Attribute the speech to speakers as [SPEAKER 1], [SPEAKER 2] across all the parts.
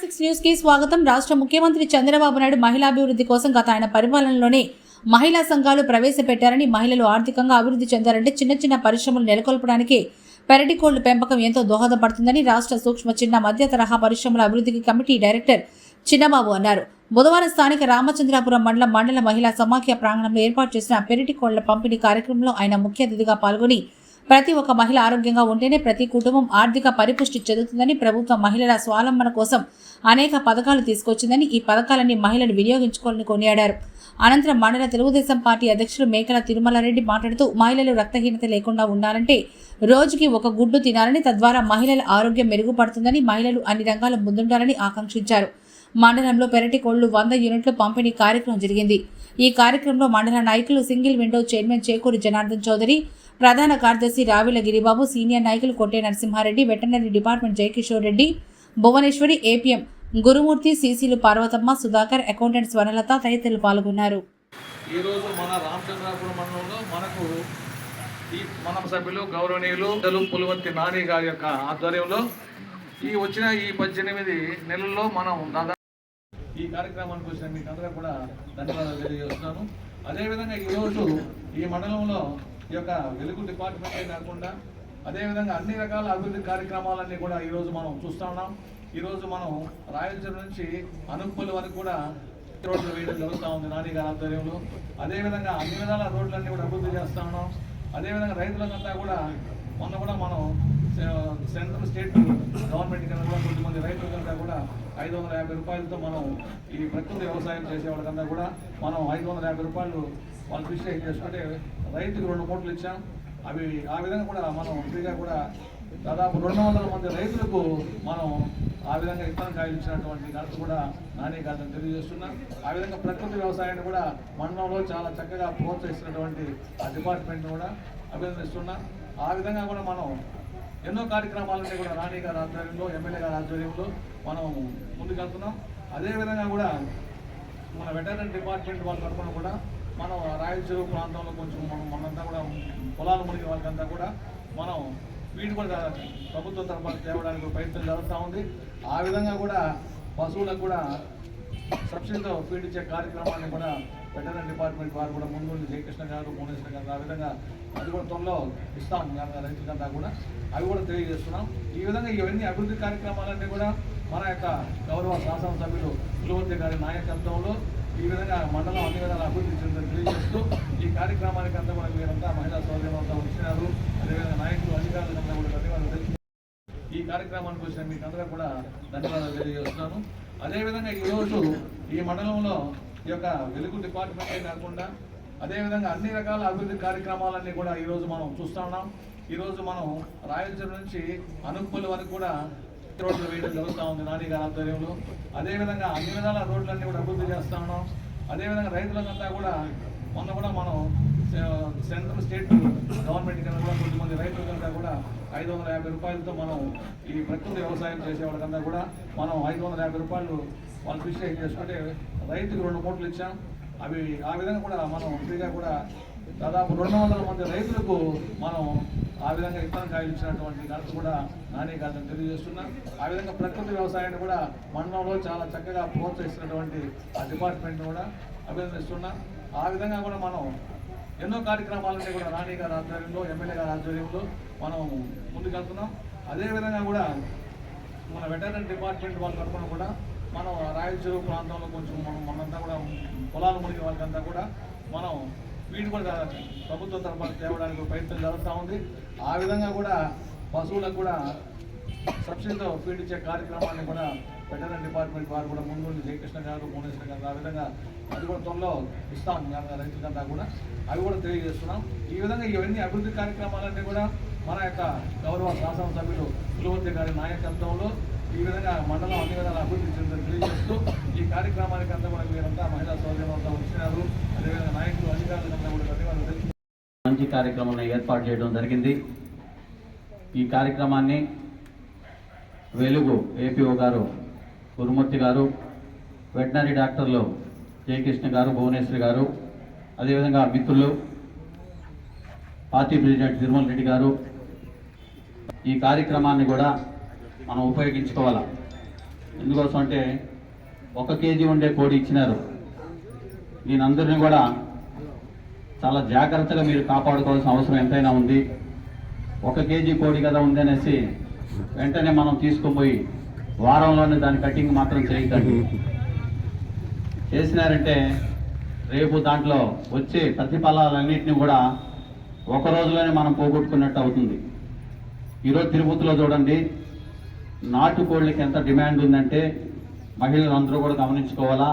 [SPEAKER 1] Six న్యూస్కి స్వాగతం. రాష్ట్ర ముఖ్యమంత్రి చంద్రబాబు నాయుడు మహిళాభివృద్ధి కోసం గత ఆయన పరిపాలనలోనే మహిళా సంఘాలు ప్రవేశపెట్టారని మహిళలు ఆర్థికంగా అభివృద్ధి చెందారంటే చిన్న చిన్న పరిశ్రమలు నెలకొల్పడానికి పెరటి కోళ్ళ పెంపకం ఎంతో దోహదపడుతుందని రాష్ట్ర సూక్ష్మ చిన్న మధ్య తరహా పరిశ్రమల అభివృద్ధికి కమిటీ డైరెక్టర్ చిన్నబాబు అన్నారు. బుధవారం స్థానిక రామచంద్రాపురం మండలం మండల మహిళా సమాఖ్య ప్రాంగణంలో ఏర్పాటు చేసిన పెరటి కోళ్ళ పంపిణీ కార్యక్రమంలో ఆయన ముఖ్య అతిథిగా పాల్గొని ప్రతి ఒక్క మహిళ ఆరోగ్యంగా ఉంటేనే ప్రతి కుటుంబం ఆర్థిక పరిపుష్టి చెందుతుందని ప్రభుత్వం మహిళల స్వావలంబన కోసం అనేక పథకాలు తీసుకొచ్చిందని ఈ పథకాలన్నీ మహిళలు వినియోగించుకోవాలని కొనియాడారు. అనంతరం మండల తెలుగుదేశం పార్టీ అధ్యక్షులు మేకల తిరుమలారెడ్డి మాట్లాడుతూ మహిళలు రక్తహీనత లేకుండా ఉండాలంటే రోజుకి ఒక గుడ్డు తినాలని తద్వారా మహిళల ఆరోగ్యం మెరుగుపడుతుందని మహిళలు అన్ని రంగాల ముందుండాలని ఆకాంక్షించారు. మండలంలో పెరటి కోళ్ళు వంద యూనిట్లు పంపిణీ కార్యక్రమం జరిగింది. ఈ కార్యక్రమంలో మండల నాయకులు single window chairman Chekuri Janardhan Chowdary ప్రధాన కార్యదర్శి రావిల గిరిబాబు సీనియర్ నాయకులు Kotte Narasimhareddy veterinary department Jayakishore Reddy Bhuvaneshwari APM Gurumurthy సీసీలు Parvathamma Sudhakar accountant Swarnalatha తదితరులు పాల్గొన్నారు.
[SPEAKER 2] ఈరోజు మన రామచంద్రాపురం మండలంలో మనకు ఈ మన సభ్యులు గౌరవనీయులు పెద్దలు పులివర్తి నాని గారి యొక్క ఆధ్వర్యంలో ఈ వచ్చిన ఈ పద్దెనిమిది నెలల్లో మనం దాదాపు ఈ కార్యక్రమానికి వచ్చిన మీకు అందరూ కూడా ధన్యవాదాలు తెలియజేస్తున్నాను. అదేవిధంగా ఈరోజు ఈ మండలంలో ఈ యొక్క వెలుగు డిపార్ట్మెంటే కాకుండా అదేవిధంగా అన్ని రకాల అభివృద్ధి కార్యక్రమాలన్నీ కూడా ఈరోజు మనం చూస్తా ఉన్నాం. ఈరోజు మనం రాయలసీమ నుంచి అనుప్పల్ వరకు కూడా రోడ్లు వేయడం జరుగుతూ ఉంది నాని గారి ఆధ్వర్యంలో. అదేవిధంగా అన్ని విధాల రోడ్లన్నీ కూడా అభివృద్ధి చేస్తా ఉన్నాం. అదేవిధంగా రైతులకంతా కూడా మొన్న కూడా మనం సెంట్రల్ స్టేట్ గవర్నమెంట్ కింద కూడా కొద్దిమంది రైతులకంతా కూడా ఐదు వందల యాభై రూపాయలతో మనం ఈ ప్రకృతి వ్యవసాయం చేసేవాడి కన్నా కూడా మనం ఐదు వందల యాభై రూపాయలు వాళ్ళు కృషి చేసుకుంటే రైతుకు రెండు మూటలు ఇచ్చాం. అవి ఆ విధంగా కూడా మనం ఫ్రీగా కూడా దాదాపు రెండు వందల మంది రైతులకు మనం ఆ విధంగా ఇత్తనం కాయలు ఇచ్చినటువంటి ఘనత కూడా నానే కాదని తెలియజేస్తున్నా. ఆ విధంగా ప్రకృతి వ్యవసాయాన్ని కూడా మండలంలో చాలా చక్కగా ప్రోత్సహిస్తున్నటువంటి ఆ డిపార్ట్మెంట్ని కూడా అభినందిస్తున్నా. ఆ విధంగా కూడా మనం ఎన్నో కార్యక్రమాలన్నీ కూడా రాణి గారి ఆధ్వర్యంలో ఎమ్మెల్యే గారి ఆధ్వర్యంలో మనం ముందుకెళ్తున్నాం అదేవిధంగా కూడా మన వెటర్నరీ డిపార్ట్మెంట్ వాళ్ళ తరఫున కూడా మనం రాయలసీమ ప్రాంతంలో కొంచెం మనం మనంతా కూడా పొలాలు మునిగి వాళ్ళకంతా కూడా మనం వీటి కూడా ప్రభుత్వం తరఫున తేవడానికి ప్రయత్నం జరుగుతూ ఉంది. ఆ విధంగా కూడా పశువులకు కూడా సబ్సిడీతో ఫీడ్ ఇచ్చే కార్యక్రమాన్ని కూడా వెటర్నరీ డిపార్ట్మెంట్ వారు కూడా ముందు జయకృష్ణ గారు భువనేశ్వర్ గారు ఆ విధంగా అది కూడా త్వరలో ఇస్తాం. రైతులంతా కూడా. అవి కూడా తెలియజేస్తున్నాం. ఈ విధంగా ఇవన్నీ అభివృద్ధి కార్యక్రమాలన్నీ కూడా మన యొక్క గౌరవ శాసనసభ్యులు కులవర్తి గారి నాయకత్వంలో ఈ విధంగా మండలం అన్ని విధాలు అభివృద్ధి చెందని తెలియజేస్తూ ఈ కార్యక్రమానికి అంతా కూడా మీరంతా మహిళా సౌకర్యం వచ్చినారు. అదేవిధంగా నాయకులు అధికారులంతా కూడా ధన్యవాదాలు తెలియ ఈ కార్యక్రమానికి వచ్చిన మీకు అందరూ కూడా ధన్యవాదాలు తెలియజేస్తున్నాను. అదేవిధంగా ఈరోజు ఈ మండలంలో ఈ యొక్క వెలుగు డిపార్ట్మెంటే కాకుండా అదేవిధంగా అన్ని రకాల అభివృద్ధి కార్యక్రమాలన్నీ కూడా ఈరోజు మనం చూస్తా ఉన్నాం. ఈరోజు మనం రాయలసీమ నుంచి అనుప్పల్ వరకు కూడా రోడ్లు వేయడం జరుగుతూ ఉంది నాని గారి ఆధ్వర్యంలో. అదేవిధంగా అన్ని విధాల రోడ్లన్నీ కూడా అభివృద్ధి చేస్తూ ఉన్నాం. అదేవిధంగా రైతులకంతా కూడా మొన్న కూడా మనం సెంట్రల్ స్టేట్ గవర్నమెంట్ కన్నా కూడా కొంతమంది రైతులకంతా కూడా ఐదు వందల యాభై రూపాయలతో మనం ఈ ప్రకృతి వ్యవసాయం చేసే కూడా మనం ఐదు వందల యాభై రూపాయలు వాళ్ళు కృషి చేసుకుంటే రైతుకు రెండు కోట్లు ఇచ్చాం. అవి ఆ విధంగా కూడా మనం ఫ్రీగా కూడా దాదాపు రెండు వందల మంది రైతులకు మనం ఆ విధంగా ఇత్తనం కాయించినటువంటి ఇచ్చినటువంటి ఘనత కూడా నాని కాదని తెలియజేస్తున్నా. ఆ విధంగా ప్రకృతి వ్యవసాయాన్ని కూడా మండలంలో చాలా చక్కగా ప్రోత్సహిస్తున్నటువంటి ఆ డిపార్ట్మెంట్ కూడా అభినందిస్తున్నా. ఆ విధంగా కూడా మనం ఎన్నో కార్యక్రమాలన్నీ కూడా రాణి గారి ఆధ్వర్యంలో ఎమ్మెల్యే గారి ఆధ్వర్యంలో మనం ముందుకెళ్తున్నాం. అదేవిధంగా కూడా మన వెటర్నరీ డిపార్ట్మెంట్ వాళ్ళ తరఫున కూడా మనం రాయలసీమ ప్రాంతంలో కొంచెం మనం మనంతా కూడా పొలాలు మునిగి వాళ్ళకంతా కూడా మనం వీటి కూడా ప్రభుత్వం తరఫున తేవడానికి ప్రయత్నం జరుగుతూ ఉంది. ఆ విధంగా కూడా పశువులకు కూడా సబ్సిడీతో ఫీడ్ ఇచ్చే కార్యక్రమాన్ని కూడా వెటర్నరీ డిపార్ట్మెంట్ వారు కూడా ముందు జయకృష్ణ గారు భువనేశ్వర్ గారు ఆ విధంగా అది కూడా త్వరలో ఇస్తాం రైతులకంతా కూడా అవి కూడా తెలియజేస్తున్నాం. ఈ విధంగా ఇవన్నీ అభివృద్ధి కార్యక్రమాలన్నీ కూడా మన యొక్క గౌరవ శాసనసభ్యులు కులవర్తి గారి నాయకత్వంలో ఈ విధంగా మండలం అన్ని విధాలు అభివృద్ధి చెందని తెలియజేస్తూ ఈ కార్యక్రమానికి అంతా కూడా మీరంతా మహిళా సౌకర్యం అంతా వచ్చినారు. అదేవిధంగా నాయకులు అధికారులంతా కూడా ధన్యవాదాలు
[SPEAKER 3] మంచి కార్యక్రమాన్ని ఏర్పాటు చేయడం జరిగింది. ఈ కార్యక్రమాన్ని వెలుగు ఏపీఓ గారు గురుమూర్తి గారు వెటనరీ డాక్టర్లు జయకృష్ణ గారు భువనేశ్వరి గారు అదేవిధంగా మిత్రులు పార్టీ ప్రెసిడెంట్ తిరుమల రెడ్డి గారు. ఈ కార్యక్రమాన్ని కూడా మనం ఉపయోగించుకోవాలి? ఎందుకోసం అంటే ఒక కేజీ ఉండే కోడి ఇచ్చినారు. దీనందరినీ కూడా చాలా జాగ్రత్తగా మీరు కాపాడుకోవాల్సిన అవసరం ఎంతైనా ఉంది. ఒక కేజీ కోడి కదా ఉంది అనేసి వెంటనే మనం తీసుకుపోయి వారంలోనే దాని కటింగ్ మాత్రం చేయకండి చేసినారంటే రేపు దాంట్లో వచ్చే ప్రతిఫలాలన్నింటినీ కూడా ఒక రోజులోనే మనం పోగొట్టుకున్నట్టు అవుతుంది. ఈరోజు తిరుపతిలో చూడండి నాటుకోళ్ళకి ఎంత డిమాండ్ ఉందంటే మహిళలు అందరూ కూడా గమనించుకోవాలా.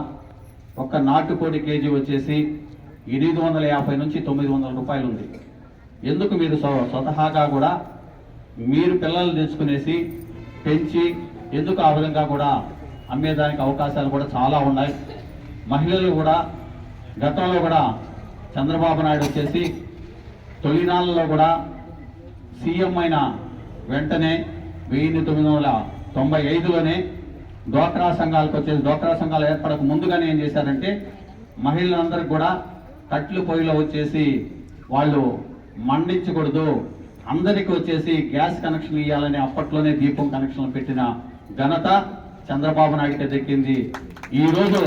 [SPEAKER 3] ఒక్క నాటుకోడి కేజీ వచ్చేసి ఎనిమిది వందల యాభై నుంచి తొమ్మిది వందల రూపాయలు ఉంది. ఎందుకు మీరు స్వతహాగా కూడా మీరు పిల్లలు తెచ్చుకునేసి పెంచి ఎందుకు ఆ విధంగా కూడా అమ్మేదానికి అవకాశాలు కూడా చాలా ఉన్నాయి. మహిళలు కూడా గతంలో కూడా చంద్రబాబు నాయుడు వచ్చేసి తొలినాళ్ళలో కూడా సీఎం అయిన వెంటనే వెయ్యి తొమ్మిది వందల తొంభై ఐదులోనే డ్వాక్రా సంఘాలకు వచ్చేసి డ్వాక్రా సంఘాలు ఏర్పడక ముందుగానే ఏం చేశారంటే మహిళలందరికీ కూడా కట్లు పొయ్యిలో వచ్చేసి వాళ్ళు మండించకూడదు. అందరికీ వచ్చేసి గ్యాస్ కనెక్షన్ ఇవ్వాలని అప్పట్లోనే దీపం కనెక్షన్ పెట్టిన ఘనత చంద్రబాబు నాయుడుకి దక్కింది. ఈ రోజు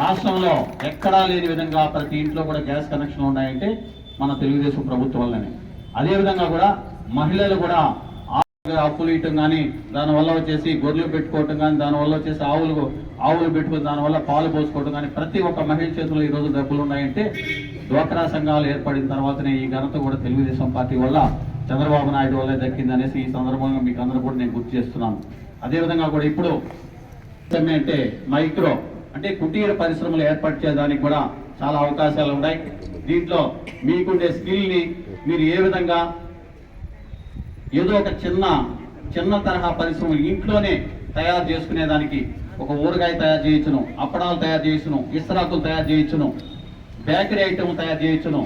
[SPEAKER 3] రాష్ట్రంలో ఎక్కడా లేని విధంగా ప్రతి ఇంట్లో కూడా గ్యాస్ కనెక్షన్లు ఉన్నాయంటే మన తెలుగుదేశం ప్రభుత్వం వల్లనే అదేవిధంగా కూడా మహిళలు కూడా అప్పులు ఇవ్వటం కానీ దానివల్ల వచ్చేసి గొర్రెలు పెట్టుకోవటం కానీ దానివల్ల వచ్చేసి ఆవులు ఆవులు పెట్టుకుని దానివల్ల పాలు పోసుకోవటం కానీ ప్రతి ఒక్క మహిళ చేతిలో ఈ రోజు డబ్బులు ఉన్నాయంటే డ్వాక్రా సంఘాలు ఏర్పడిన తర్వాతనే ఈ ఘనత కూడా తెలుగుదేశం పార్టీ వల్ల చంద్రబాబు నాయుడు వల్లే దక్కింది అనేసి ఈ సందర్భంగా మీకు అందరూ కూడా నేను గుర్తు చేస్తున్నాను. అదేవిధంగా కూడా ఇప్పుడు అంటే మైక్రో అంటే కుటీర పరిశ్రమలు ఏర్పాటు చేయడానికి కూడా చాలా అవకాశాలు ఉన్నాయి. దీంట్లో మీకుండే స్కిల్ని మీరు ఏ విధంగా ఏదో ఒక చిన్న చిన్న తరహా పరిశ్రమ ఇంట్లోనే తయారు చేసుకునేదానికి ఒక ఊరగాయ తయారు చేయొచ్చును అప్పడాలు తయారు చేయొచ్చును ఇస్రాకులు తయారు చేయొచ్చును బేకరీ ఐటమ్ తయారు చేయొచ్చును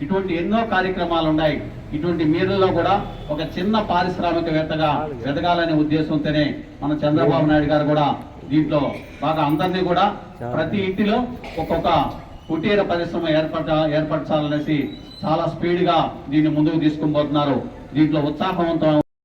[SPEAKER 3] ఇటువంటి ఎన్నో కార్యక్రమాలు ఉన్నాయి. ఇటువంటి మీరుల్లో కూడా ఒక చిన్న పారిశ్రామికవేత్తగా ఎదగాలనే ఉద్దేశంతోనే మన చంద్రబాబు నాయుడు గారు కూడా దీంట్లో బాగా అందరినీ కూడా ప్రతి ఇంటిలో ఒక్కొక్క కుటీర పరిశ్రమ ఏర్పడ ఏర్పరచాలనేసి చాలా స్పీడ్గా దీన్ని ముందుకు తీసుకుని పోతున్నారు దీంట్లో ఉత్సాహవంతం